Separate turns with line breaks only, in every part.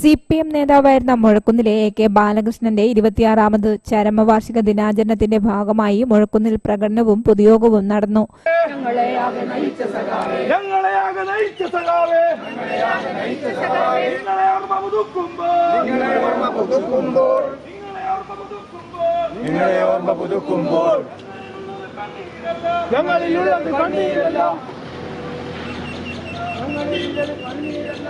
C P M നേതാവായിരുന്ന മുഴക്കുന്നിലെ A K ബാലകൃഷ്ണന്റെ ഇരുപത്തിയാറാമത് ചരമവാർഷിക ദിനാചരണത്തിന്റെ ഭാഗമായി മുഴക്കുന്നിൽ പ്രകടനവും പൊതുയോഗവും നടന്നു.
ഞങ്ങളെ
കണ്ണീരല്ല.
ഞങ്ങളിലുള്ളത് കണ്ണീരല്ല.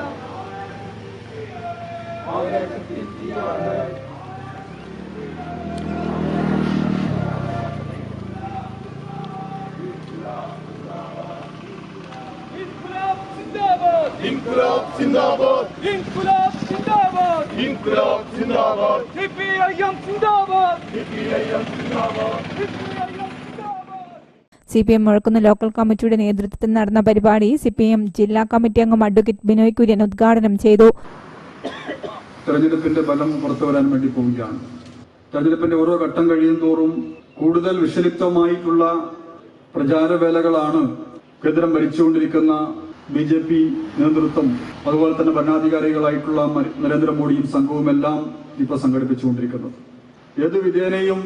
İnkılap സിന്ദാബാദ്.
İnkılap സിന്ദാബാദ്.
ഇൻകുലാബ് സിന്ദാബാദ്. സിപിഐഎം സിന്ദാബാദ്.
സിപിഐഎം സിന്ദാബാദ്.
CPIM
C P M Muzhakkunnu local കമ്മിറ്റിയുടെ നേതൃത്വത്തിൽ നടന്ന പരിപാടി സി പി എം ജില്ലാ കമ്മിറ്റി അംഗം അഡ്വക്കേറ്റ് ബിനോയ് കുര്യൻ ഉദ്ഘാടനം ചെയ്തു.
തെരഞ്ഞെടുപ്പിന്റെ ഫലം പുറത്തു വരാൻ വേണ്ടി പോവുകയാണ്. തെരഞ്ഞെടുപ്പിന്റെ ഓരോ ഘട്ടം കഴിയും തോറും കൂടുതൽ വിഷലിപ്തമായിട്ടുള്ള പ്രചാരവേലകളാണ് കേന്ദ്രം ഭരിച്ചുകൊണ്ടിരിക്കുന്ന ബി ജെ പി നേതൃത്വം അതുപോലെ തന്നെ ഭരണാധികാരികളായിട്ടുള്ള നരേന്ദ്രമോദിയും സംഘവും എല്ലാം ഇപ്പോൾ സംഘടിപ്പിച്ചുകൊണ്ടിരിക്കുന്നത്. ഏത് വിധേനയും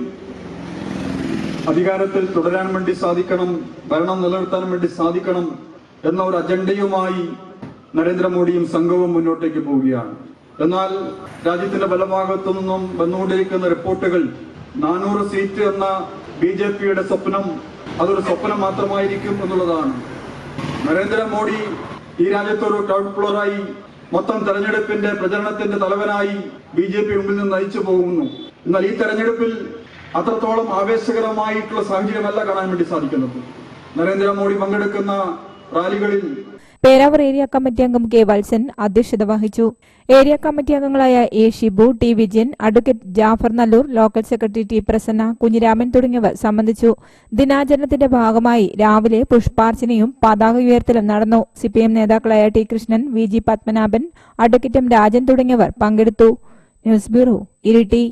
അധികാരത്തിൽ തുടരാൻ വേണ്ടി സാധിക്കണം ഭരണം നിലനിർത്താൻ വേണ്ടി സാധിക്കണം എന്ന ഒരു അജണ്ടയുമായി നരേന്ദ്രമോദിയും സംഘവും മുന്നോട്ടേക്ക് പോവുകയാണ്. എന്നാൽ രാജ്യത്തിന്റെ പല ഭാഗത്തു നിന്നും വന്നുകൊണ്ടിരിക്കുന്ന റിപ്പോർട്ടുകൾ നാനൂറ് സീറ്റ് എന്ന ബി ജെ പിയുടെ സ്വപ്നം അതൊരു സ്വപ്നം മാത്രമായിരിക്കും എന്നുള്ളതാണ്. നരേന്ദ്രമോദി ഈ രാജ്യത്തൊരു ക്രൗഡ് ഫ്ലോറായി മൊത്തം തെരഞ്ഞെടുപ്പിന്റെ പ്രചരണത്തിന്റെ തലവനായി ബി ജെ പി മുമ്പിൽ നിന്ന് നയിച്ചു പോകുന്നു. എന്നാൽ ഈ തെരഞ്ഞെടുപ്പിൽ അത്രത്തോളം ആവേശകരമായിട്ടുള്ള സാഹചര്യമല്ല കാണാൻ വേണ്ടി സാധിക്കുന്നത്. നരേന്ദ്രമോദി പങ്കെടുക്കുന്ന റാലികളിൽ
പേരാവൂർ ഏരിയ കമ്മിറ്റി അംഗം കെ വത്സൻ അധ്യക്ഷത വഹിച്ചു. ഏരിയ കമ്മിറ്റി അംഗങ്ങളായ A Shibu T Vijayan advocate Jafar Nallur local secretary T Prasanna Kunhiraman തുടങ്ങിയവർ സംബന്ധിച്ചു. ദിനാചരണത്തിന്റെ ഭാഗമായി രാവിലെ പുഷ്പാർച്ചനയും പതാക ഉയർത്തലും നടന്നു. സിപിഎം നേതാക്കളായ T Krishnan V G Padmanabhan advocate M Rajan തുടങ്ങിയവർ പങ്കെടുത്തു. News bureau Iritty.